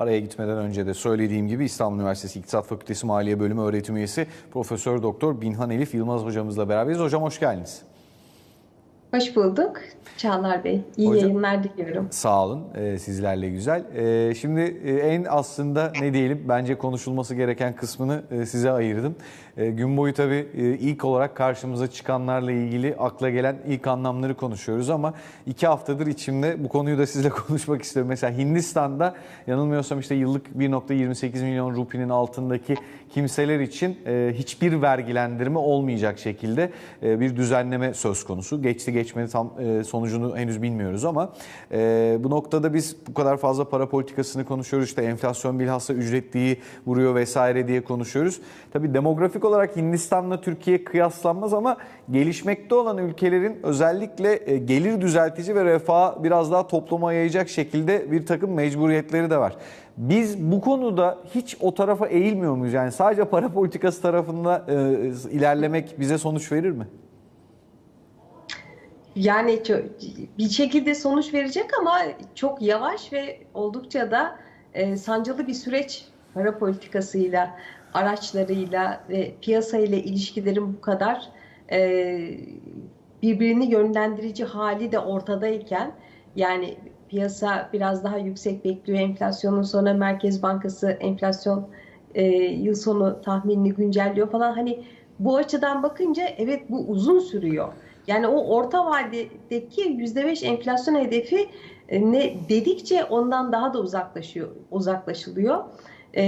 Araya gitmeden önce de söylediğim gibi İstanbul Üniversitesi İktisat Fakültesi Maliye Bölümü öğretim üyesi Profesör Doktor Binhan Elif Yılmaz hocamızla beraberiz. Hocam hoş geldiniz. Hoş bulduk Çağlar Bey. İyi Hocam- yayınlar diliyorum. Sağ olun. Ee, sizlerle güzel. Ee, şimdi e, en aslında ne diyelim bence konuşulması gereken kısmını e, size ayırdım. E, gün boyu tabii e, ilk olarak karşımıza çıkanlarla ilgili akla gelen ilk anlamları konuşuyoruz ama iki haftadır içimde bu konuyu da sizle konuşmak istiyorum. Mesela Hindistan'da yanılmıyorsam işte yıllık 1.28 milyon rupinin altındaki kimseler için e, hiçbir vergilendirme olmayacak şekilde e, bir düzenleme söz konusu. Geçti geçmedi tam e, sonucunu henüz bilmiyoruz ama e, bu noktada biz bu kadar fazla para politikasını konuşuyoruz. İşte enflasyon bilhassa ücretliği vuruyor vesaire diye konuşuyoruz. Tabii demografik olarak Hindistan'la Türkiye kıyaslanmaz ama gelişmekte olan ülkelerin özellikle e, gelir düzeltici ve refah biraz daha topluma yayacak şekilde bir takım mecburiyetleri de var. Biz bu konuda hiç o tarafa eğilmiyor muyuz? Yani sadece para politikası tarafında e, ilerlemek bize sonuç verir mi? Yani bir şekilde sonuç verecek ama çok yavaş ve oldukça da e, sancılı bir süreç para politikasıyla, araçlarıyla ve piyasayla ilişkilerin bu kadar e, birbirini yönlendirici hali de ortadayken yani piyasa biraz daha yüksek bekliyor enflasyonun sonra Merkez Bankası enflasyon e, yıl sonu tahminini güncelliyor falan hani bu açıdan bakınca evet bu uzun sürüyor. Yani o orta vadedeki %5 enflasyon hedefi e, ne dedikçe ondan daha da uzaklaşıyor, uzaklaşılıyor. E,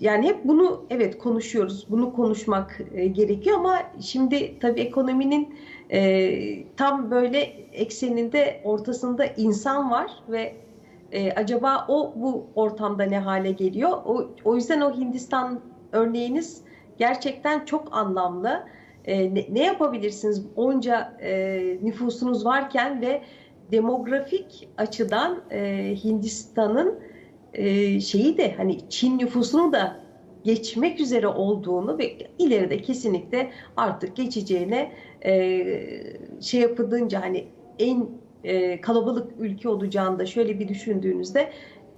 yani hep bunu evet konuşuyoruz, bunu konuşmak e, gerekiyor ama şimdi tabii ekonominin tam böyle ekseninde ortasında insan var ve acaba o bu ortamda ne hale geliyor? O, o yüzden o Hindistan örneğiniz gerçekten çok anlamlı. E, ne, ne yapabilirsiniz? Onca e, nüfusunuz varken ve demografik açıdan e, Hindistan'ın e, şeyi de hani Çin nüfusunu da geçmek üzere olduğunu ve ileride kesinlikle artık geçeceğine e, şey yapıldığınca hani en e, kalabalık ülke olacağını da şöyle bir düşündüğünüzde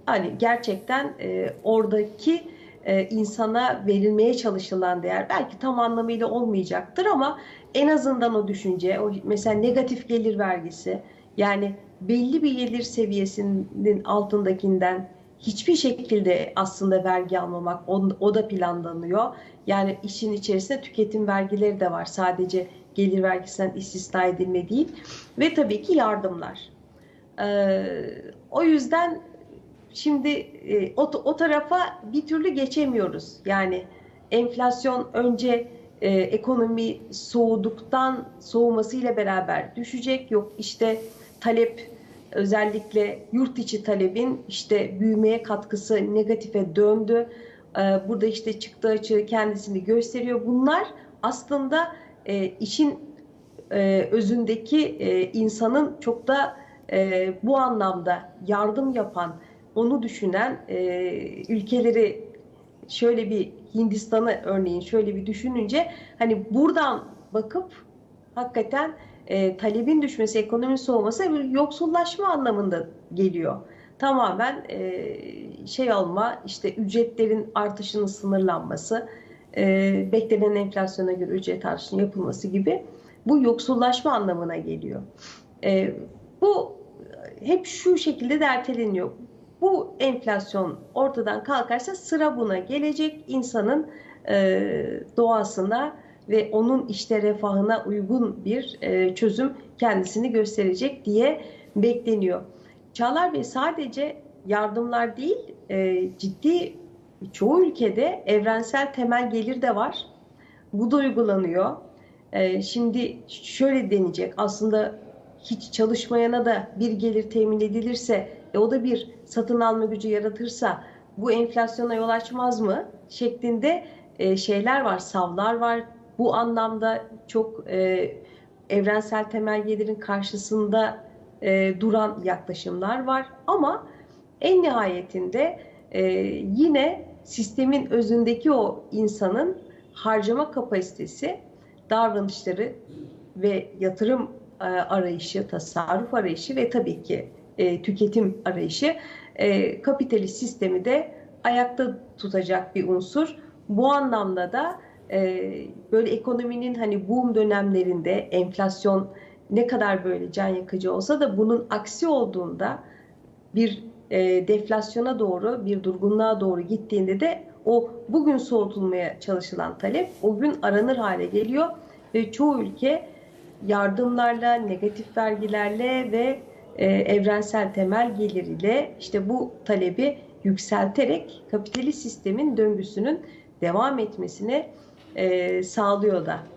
hani gerçekten e, oradaki e, insana verilmeye çalışılan değer belki tam anlamıyla olmayacaktır ama en azından o düşünce, o mesela negatif gelir vergisi yani belli bir gelir seviyesinin altındakinden hiçbir şekilde aslında vergi almamak o, o da planlanıyor. Yani işin içerisinde tüketim vergileri de var. Sadece gelir vergisinden istisna edilme değil. Ve tabii ki yardımlar. Ee, o yüzden şimdi e, o, o tarafa bir türlü geçemiyoruz. Yani enflasyon önce e, ekonomi soğuduktan soğumasıyla beraber düşecek. Yok işte talep özellikle yurt içi talebin işte büyümeye katkısı negatife döndü. Ee, burada işte çıktı açığı kendisini gösteriyor. Bunlar aslında e, işin e, özündeki e, insanın çok da e, bu anlamda yardım yapan, onu düşünen e, ülkeleri şöyle bir Hindistan'ı örneğin şöyle bir düşününce hani buradan bakıp hakikaten e, talebin düşmesi, ekonominin soğuması bir yoksullaşma anlamında geliyor. Tamamen e, şey olma, işte ücretlerin artışının sınırlanması, e, beklenen enflasyona göre ücret artışının yapılması gibi bu yoksullaşma anlamına geliyor. E, bu hep şu şekilde de erteleniyor. Bu enflasyon ortadan kalkarsa sıra buna gelecek insanın e, doğasına ve onun işte refahına uygun bir e, çözüm kendisini gösterecek diye bekleniyor. Çağlar Bey sadece yardımlar değil, e, ciddi çoğu ülkede evrensel temel gelir de var. Bu da uygulanıyor. E, şimdi şöyle denecek aslında hiç çalışmayana da bir gelir temin edilirse e, o da bir satın alma gücü yaratırsa bu enflasyona yol açmaz mı şeklinde e, şeyler var, savlar var. Bu anlamda çok e, evrensel temel gelirin karşısında e, duran yaklaşımlar var. Ama en nihayetinde e, yine sistemin özündeki o insanın harcama kapasitesi, davranışları ve yatırım e, arayışı, tasarruf arayışı ve tabii ki e, tüketim arayışı e, kapitalist sistemi de ayakta tutacak bir unsur. Bu anlamda da e, böyle ekonominin hani boom dönemlerinde enflasyon ne kadar böyle can yakıcı olsa da bunun aksi olduğunda bir e, deflasyona doğru, bir durgunluğa doğru gittiğinde de o bugün soğutulmaya çalışılan talep o gün aranır hale geliyor ve çoğu ülke yardımlarla, negatif vergilerle ve e, evrensel temel geliriyle işte bu talebi yükselterek kapitalist sistemin döngüsünün devam etmesini e, sağlıyor da.